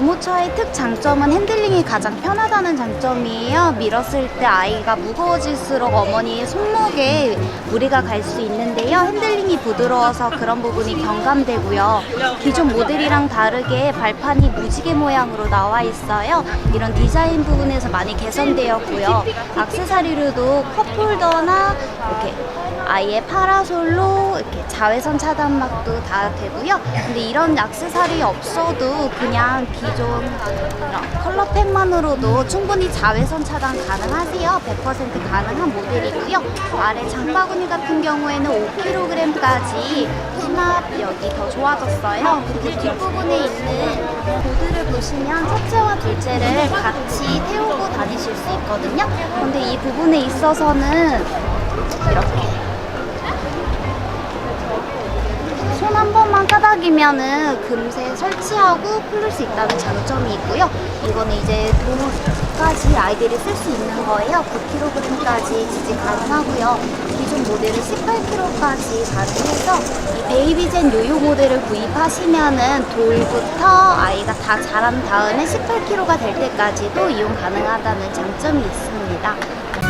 유모차의 특장점은 핸들링이 가장 편하다는 장점이에요. 밀었을 때 아이가 무거워질수록 어머니의 손목에 무리가 갈 수 있는데요. 핸들링이 부드러워서 그런 부분이 경감되고요. 기존 모델이랑 다르게 발판이 무지개 모양으로 나와 있어요. 이런 디자인 부분에서 많이 개선되었고요. 악세사리로도 컵홀더나 이렇게 아이의 파라솔로 이렇게 자외선 차단막도 다 되고요. 근데 이런 액세서리 없어도 그냥 이런 컬러펜만으로도 충분히 자외선 차단 가능하세요. 100% 가능한 모델이고요. 아래 장바구니 같은 경우에는 5kg까지 수납력이 더 좋아졌어요. 그리고 뒷부분에 있는 보드를 보시면 첫째와 둘째를 같이 태우고 다니실 수 있거든요. 근데 이 부분에 있어서는 이렇게 손 한 번만 까 닥이면은 금세 설치하고 풀릴 수 있다는 장점이 있고요. 이거는 이제 도로까지 아이들이 쓸 수 있는 거예요. 9kg까지 지지 가능하고요. 기존 모델은 18kg까지 가능해서 이 베이비젠 요요 모델을 구입하시면은 돌부터 아이가 다 자란 다음에 18kg가 될 때까지도 이용 가능하다는 장점이 있습니다.